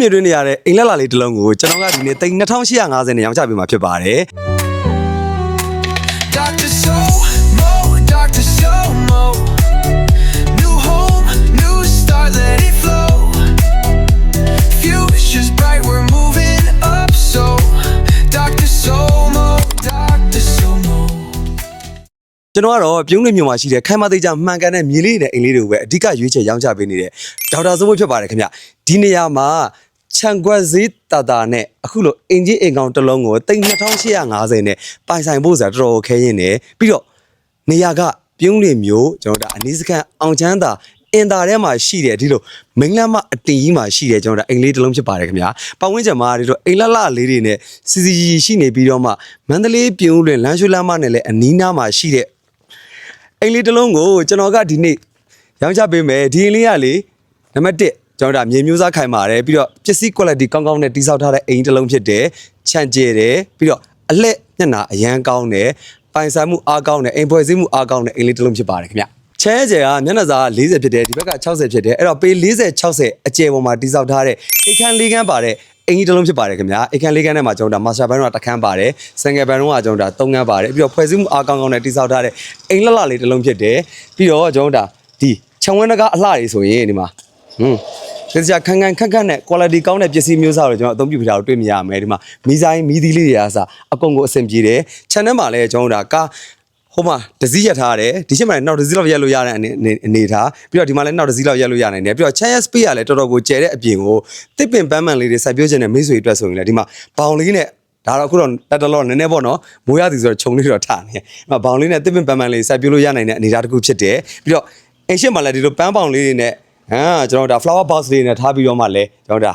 မြင့်တွင်းနေရတဲ့အိမ်လက်လာလေးတစ်လုံးကိုကျွန်တော်ကဒီနေ့3850နဲ့ရောင်းချပေးမှာဖြစ်ပါတယ် Dr. Somo, Dr. Somo. New home, new start, let it flow. Future's bright, we're moving up. So, Dr. Somo, Dr. Somo. ကျွန်တော်ကတော့ပြုံးလွင်မြို့မှာရှိတဲ့ခိုင်မသိကြမှန်ကန်တဲ့မြေလေးနဲ့အိမ်လေးတွေကိုပဲအဓိကရွေးချယ်ရောင်းချပေးနေတဲ့ဒေါက်တာစိုးမိုးဖြစ်ပါတယ်ခင်ဗျဒီနေရာမှာ ခြံကွက်ဈေးတာတာနဲ့အခုလိုအင်ဂျင်အိမ်ကောင်တစ်လုံးကို3850နဲ့ပိုင်ဆိုင်ဖို့ဆိုတာတော်တော်ခဲရင်နေပြီးတော့နေရာကပြုံးလွင်မြို့ကျွန်တော်တို့ဒါအနည်းစကန်အောင်ချမ်းသာအင်တာထဲမှာရှိတယ်ဒီလိုမင်းလမ်းမအတင်ကြီးမှာရှိတယ်ကျွန်တော်တို့အိမ်လေးတစ်လုံးဖြစ်ပါတယ်ခင်ဗျာပတ်ဝန်းကျင်မှာဒီလိုအိမ်လလလေးတွေနဲ့စီစီကြီးရှိနေပြီးတော့မှမန္တလေးပြုံးလွင်လမ်းရွှေလမ်းမနဲ့လည်းအနီးနားမှာရှိတဲ့အိမ်လေးတစ်လုံးကိုကျွန်တော်ကဒီနေ့ရောင်းချပေးမယ်ဒီအိမ်လေးကလေနံပါတ်1 ကျွန်တော်ဒါမြေမျိုးစားခိုင်ပါတယ်ပြီးတော့ပစ္စည်း quality ကောင်းကောင်းနဲ့တိစောက်ထားတဲ့အိမ်တစ်လုံးဖြစ်တယ်ခြံကျဲတယ်ပြီးတော့အလက်မျက်နှာအရန်ကောင်းတယ်ပိုင်ဆိုင်မှုအားကောင်းတယ်အိမ်ဖွဲ့စည်းမှုအားကောင်းတဲ့အိမ်လေးတစ်လုံးဖြစ်ပါတယ်ခင်ဗျချဲကျဲကမျက်နှာစာ40ဖြစ်တယ်ဒီဘက်က60ဖြစ်တယ်အဲ့တော့ပေ40 60အကျယ်ပေါ်မှာတိစောက်ထားတဲ့အိမ်ခန်းလေးခန်းပါတဲ့အင်ကြီးတစ်လုံးဖြစ်ပါတယ်ခင်ဗျာအိမ်ခန်းလေးခန်းထဲမှာကျွန်တော်ဒါမာစတာဘန်ကတစ်ခန်းပါတယ်စင်ငယ်ဘန်ကကျွန်တော်ဒါသုံးခန်းပါတယ်ပြီးတော့ဖွဲ့စည်းမှုအားကောင်းကောင်းနဲ့တိစောက်ထားတဲ့အိမ်လှလှလေးတစ်လုံးဖြစ်တယ်ပြီးတော့ကျွန်တော်ဒါဒီခြံဝန်းတကအလှတွေဆိုရင်ဒီမှာ ဟွန်းဒီစရာခန်းခန်းခက်ခက်နဲ့ quality ကောင်းတဲ့ပစ္စည်းမျိုးစားတွေကျွန်တော်အသုံးပြုပြတာကိုတွေ့မြင်ရမယ်ဒီမှာမီဇိုင်းမီးသီးလေးတွေအားစအကုန်ကိုအဆင်ပြေတယ်ခြံထဲမှာလည်းကျွန်တော်ဒါကားဟိုမှာဒစည်းရထားတယ်ဒီချက်မှာလည်းနောက်ဒစည်းလောက်ရက်လို့ရတဲ့အနေအနေအနေထားပြီးတော့ဒီမှာလည်းနောက်ဒစည်းလောက်ရက်လို့ရနိုင်တယ်ပြီးတော့ chance speed ကလည်းတော်တော်ကိုကျယ်တဲ့အပြင်ကိုတစ်ပင်ပန်းမှန်လေးတွေစိုက်ပျိုးခြင်းနဲ့မိတ်ဆွေအတွက်ဆိုရင်လည်းဒီမှာဘောင်လေးနဲ့ဒါတော့အခုတော့တက်တလောနည်းနည်းပေါ့နော်မိုးရသည်ဆိုတော့ခြုံလေးတော့ထားနေတယ်ဒီမှာဘောင်လေးနဲ့တစ်ပင်ပန်းမှန်လေးစိုက်ပျိုးလို့ရနိုင်တဲ့အနေအထားတစ်ခုဖြစ်တယ်ပြီးတော့အင်ရှစ်မှာလည်းဒီလိုပန်းပေါင်လေးတွေနဲ့ ဟာကျွန်တော်ဒါ flower box လေးနဲ့ထားပြီးတော့မှလည်းကျွန်တော်ဒါ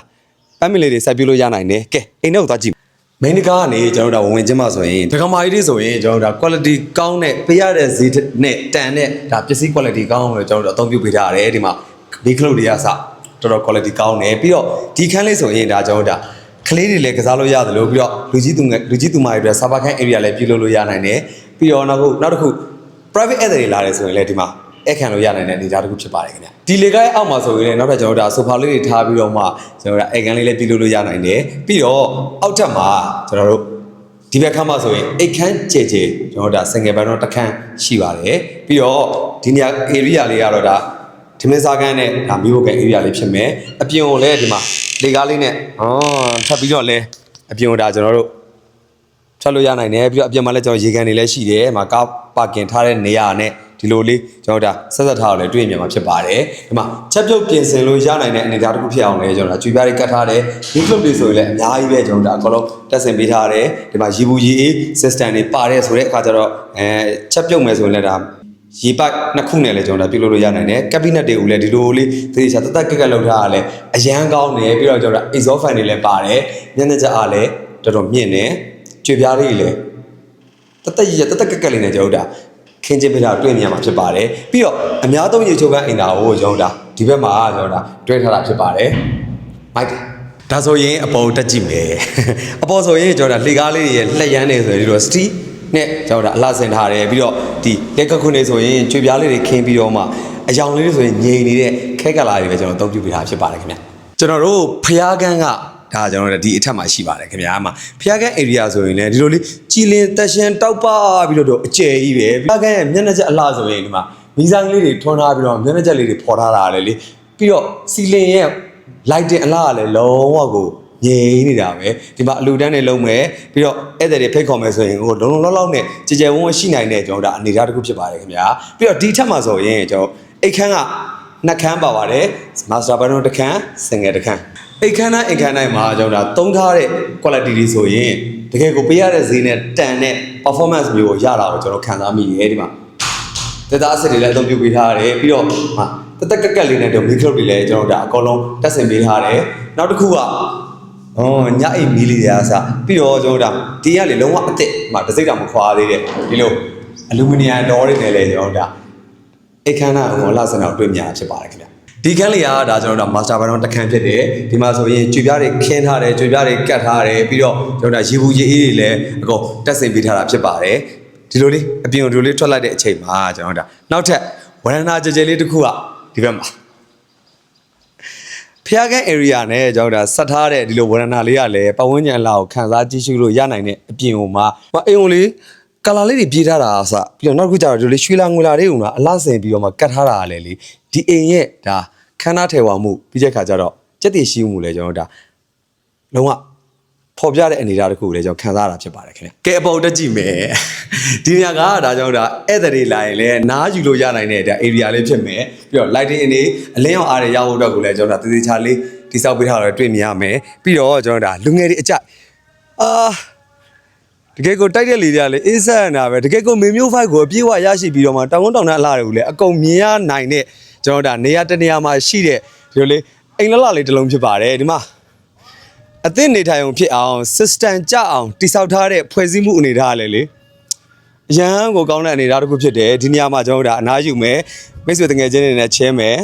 ပန်းမင်လေးတွေစိုက်ပျိုးလို့ရနိုင်တယ်ကဲအိမ်ထဲကိုသွားကြည့်မိန်းတကားကနေကျွန်တော်တို့ဝင်ဝင်ချင်းမှဆိုရင်ဒကမာကြီးတွေဆိုရင်ကျွန်တော်တို့ဒါ quality ကောင်းတဲ့ပေးရတဲ့ဈေးနဲ့တန်တဲ့ဒါပစ္စည်း quality ကောင်းအောင်လို့ကျွန်တော်တို့အသုံးပြုပေးထားရတယ်ဒီမှာ big club တွေကစတော်တော် quality ကောင်းတယ်ပြီးတော့ဒီခန်းလေးဆိုရင်ဒါကျွန်တော်တို့ဒါကလေးတွေလည်းကစားလို့ရတယ်လို့ပြီးတော့လူကြီးသူငယ်လူကြီးသူမတွေအတွက်စာပါခန်း area လည်းပြုလုပ်လို့ရနိုင်တယ်ပြီးတော့နောက်ခုနောက်တစ်ခု private area တွေလာတယ်ဆိုရင်လည်းဒီမှာ အခန့်လို့ရနိုင်တဲ့အနေအထားတစ်ခုဖြစ်ပါတယ်ခင်ဗျဒီလေကိုင်းအောက်မှာဆိုရင်လည်းနောက်ထပ်ကျွန်တော်တို့ဒါဆိုဖာလေးတွေထားပြီးတော့မှကျွန်တော်တို့အခန်းလေးလည်းပြုလုပ်လို့ရနိုင်တယ်ပြီးတော့အောက်ထပ်မှာကျွန်တော်တို့ဒီဘက်ခန်းမှာဆိုရင်အိတ်ခန်းကျဲကျဲကျွန်တော်တို့ဒါစင်ငယ်ဘန်တော့တစ်ခန်းရှိပါတယ်ပြီးတော့ဒီနေရာ area လေးကတော့ဒါဒီမင်းစားကန်းနဲ့ဒါမျိုးဘက် area လေးဖြစ်မယ်အပြင်ကိုလည်းဒီမှာလေကားလေးနဲ့ဟောထပ်ပြီးတော့လည်းအပြင်ကိုဒါကျွန်တော်တို့ထွက်လို့ရနိုင်တယ်ပြီးတော့အပြင်မှာလည်းကျွန်တော်ရေကန်တွေလည်းရှိတယ်။ဒီမှာကားပါကင်ထားတဲ့နေရာနဲ့ ဒီလိုလေးကျွန်တော်ဒါဆက်ဆက်ထားတော့လည်းတွေ့မြင်မှာဖြစ်ပါတယ်။ဒီမှာချက်ပြုတ်ပြင်ဆင်လို့ရနိုင်တဲ့အနေအထားတစ်ခုဖြစ်အောင်လည်းကျွန်တော်ဒါကြွေပြားတွေကတ်ထားတယ်။ဒီ club တွေဆိုရင်လည်းအများကြီးပဲကျွန်တော်ဒါအကုန်လုံးတက်ဆင်ပေးထားတယ်။ဒီမှာရေဘူးရေအေး system တွေပါတယ်ဆိုတဲ့အခါကျတော့အဲချက်ပြုတ်မယ်ဆိုရင်လည်းဒါရေပိုက်နှစ်ခုနဲ့လည်းကျွန်တော်ဒါပြုတ်လို့လို့ရနိုင်တယ်ကက်ဘိနက်တွေကိုလည်းဒီလိုလေးသေချာတသက်ကက်ကက်လောက်ထားရလဲအရန်ကောင်းတယ်ပြီးတော့ကျွန်တော်ဒါ exhaust fan တွေလည်းပါတယ်မျက်နှာကျအားလည်းတော်တော်မြင့်တယ်ကြွေပြားလေးလည်းတသက်ရတသက်ကက်ကက်လေးနဲ့ကျွန်တော်တို့ဒါ ခင်းချင်းပေးတာတွေ့မြင်ရမှာဖြစ်ပါတယ်ပြီးတော့အများသုံးရေချိုးကန်းအိမ်သာကိုကျွန်တော်တို့ဒါဒီဘက်မှာကျွန်တော်ဒါတွဲထားတာဖြစ်ပါတယ်မိုက်တယ်ဒါဆိုရင်အပေါ်တက်ကြည့်မယ်အပေါ်ဆိုရင်ကျွန်တော်ဒါလှေကားလေးတွေရဲ့လက်ရမ်းနေဆိုရင်ဒီလိုစတီးနဲ့ကျွန်တော်ဒါအလှဆင်ထားတယ်ပြီးတော့ဒီလက်ကခွန်းနေဆိုရင်ကြွေပြားလေးတွေခင်းပြီးတော့မှအယောင်လေးတွေဆိုရင်ငြိမ်နေတဲ့ခဲကလာတွေပဲကျွန်တော်အသုံးပြုပေးထားဖြစ်ပါတယ်ခင်ဗျကျွန်တော်တို့ဖျားကန်းက ဒါကျွန်တော်တို့ဒီအထက်မှာရှိပါတယ်ခင်ဗျာအမဖျားကန်း area ဆိုရင်လည်းဒီလိုလေးကြည်လင်တက်ရှင်တောက်ပပြီးတော့အကျယ်ကြီးပဲဖျားကန်းရဲ့မျက်နှာချက်အလှဆိုရင်ဒီမှာမီဇိုင်းလေးတွေထွန်းထားပြီးတော့မျက်နှာချက်လေးတွေဖော်ထားတာလေလေပြီးတော့စီလင်ရဲ့ lighting အလှကလည်းလုံးဝကိုငြိမ်နေတာပဲဒီမှာအလူတန်းတွေလုံးမယ်ပြီးတော့ဧည့်သည်တွေဖိတ်ခေါ်မယ်ဆိုရင်ဟိုလုံးလုံးလောက်လောက်နဲ့ကြည်ကြဲဝန်းဝန်းရှိနိုင်တဲ့ကျွန်တော်တို့ဒါအနေအထားတစ်ခုဖြစ်ပါတယ်ခင်ဗျာပြီးတော့ဒီထက်မှာဆိုရင်ကျွန်တော်အိတ်ခမ်းကနှစ်ခမ်းပါပါတယ်မာစတာဘန်တို့တစ်ခမ်းစင်ငယ်တစ်ခမ်း အိတ်ခမ်းတိုင်းအိတ်ခမ်းတိုင်းမှာကျွန်တော်ဒါသုံးထားတဲ့ quality တွေဆိုရင်တကယ်ကိုပေးရတဲ့ဈေးနဲ့တန်တဲ့ performance မျိုးကိုရတာကိုကျွန်တော်ခံစားမိရဲဒီမှာတက်သားစစ်တွေလည်းအသုံးပြုပေးထားရတယ်ပြီးတော့ဟာတက်တက်ကက်ကက်လေးနဲ့တော့မီခရုတ်တွေလည်းကျွန်တော်တို့ဒါအကုန်လုံးတက်ဆင်ပေးထားတယ်နောက်တစ်ခုကအော်ညအိမ်မီလီတွေအားစပြီးတော့ကျွန်တော်တို့ဒါဒီကလေလုံးဝအစ်စ်ဟိုတစ်စိတ်တောင်မခွာသေးတဲ့ဒီလိုအလူမီနီယံဒေါ်တွေနဲ့လည်းကျွန်တော်တို့ဒါအိတ်ခမ်းနာဟိုလှဆင်အောင်တွေ့မြင်ဖြစ်ပါတယ်ခင်ဗျ ဒီခန်းလေးကဒါကျွန်တော်တို့မာစတာဘန်တော့တစ်ခန်းဖြစ်တယ်ဒီမှာဆိုရင်ကြွေပြားတွေခင်းထားတယ်ကြွေပြားတွေကတ်ထားတယ်ပြီးတော့ကျွန်တော်တို့ရေဘူးရေအေးတွေလည်းအကုန်တက်ဆင်ပေးထားတာဖြစ်ပါတယ်ဒီလိုလေးအပြင်ကိုဒီလိုလေးထွက်လိုက်တဲ့အချိန်မှာကျွန်တော်တို့ဒါနောက်ထပ်ဝရဏာကြဲကြဲလေးတစ်ခုကဒီဘက်မှာဖျားကန်း area နဲ့ကျွန်တော်တို့ဒါဆက်ထားတဲ့ဒီလိုဝရဏလေးကလည်းပတ်ဝန်းကျင်လာကိုခန်းစားကြည့်ရှုလို့ရနိုင်တဲ့အပြင်ဟိုမှာမအိမ်ုံလေးကလာလေးတွေပြေးထားတာအစပြီးတော့နောက်တစ်ခုကျတော့ဒီလိုရွှေလာငွေလာလေးုံလားအလားစင်ပြီးတော့မှကတ်ထားတာလည်းလေဒီအိမ်ရဲ့ဒါ ခန်းသားထဲဝါမှုပြီးတဲ့ခါကျတော့စက်တည်ရှိမှုလဲကျွန်တော်တို့ဒါလုံးဝဖော်ပြတဲ့အနေအထားတစ်ခုကိုလည်းကျွန်တော်ခံစားရတာဖြစ်ပါတယ်ခင်ဗျ။ကဲအပေါ်တက်ကြည့်မယ်။ဒီနေရာကဒါကြောင့်ဒါဧည့်သည်တွေလာရင်လည်းနားယူလို့ရနိုင်တဲ့ဒါ area လေးဖြစ်မယ်။ပြီးတော့ lighting အနေအလင်းအောင်အားတွေရဖို့အတွက်ကိုလည်းကျွန်တော်ဒါသေသေးချာလေးတိစောက်ပေးထားတော့တွေ့မြင်ရမယ်။ပြီးတော့ကျွန်တော်ဒါလူငယ်တွေအကြိုက်အာတကယ်ကိုတိုက်တဲ့လေတွေကလည်းအေးဆက်နာပဲတကယ်ကိုမေမျိုးဖိုက်ကိုအပြည့်အဝရရှိပြီးတော့မှတောင်ကုန်းတောင်နဲ့အလားတွေကိုလည်းအကုန်မြင်ရနိုင်တဲ့ ကျွန်တော်ဒါနေရာတစ်နေရာမှာရှိတဲ့ဒီလိုလေးအိမ်လလလေးတစ်လုံးဖြစ်ပါတယ်ဒီမှာအသင့်နေထိုင်အောင်ဖြစ်အောင် system ကြအောင်တိစောက်ထားတဲ့ဖွဲ့စည်းမှုအနေထားလည်းလေအရန်ကိုကောင်းတဲ့အနေထားတစ်ခုဖြစ်တယ်ဒီနေရာမှာကျွန်တော်တို့ဒါအနားယူမယ်မိတ်ဆွေတငယ်ချင်းတွေနဲ့ချဲမယ်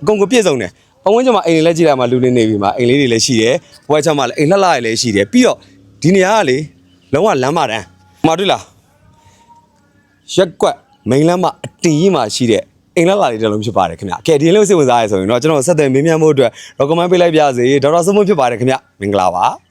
အကုန်ကိုပြည့်စုံတယ်အဝန်းကျင်မှာအိမ်လေးလက်ကြည့်တာမှာလူနေနေပြီမှာအိမ်လေးတွေလည်းရှိတယ်ဘွဲချောင်းမှာလည်းအိမ်လှလှတွေလည်းရှိတယ်ပြီးတော့ဒီနေရာကလေလုံးဝလမ်းမတန်းမတွေ့လားရက်ကွက်မိန်လမ်းမအတင်ကြီးမှာရှိတဲ့ အိမ်လှလှတွေတစ်လုံးဖြစ်ပါတယ်ခင်ဗျ။ကဲဒီလေးကိုစိတ်ဝင်စားရဆိုရင်တော့ကျွန်တော်ဆက်သွယ်မေးမြန်းဖို့အတွက် recommend ပေးလိုက်ပါစေ။ဒေါက်တာဆုံးမဖြစ်ပါတယ်ခင်ဗျ။မင်္ဂလာပါ။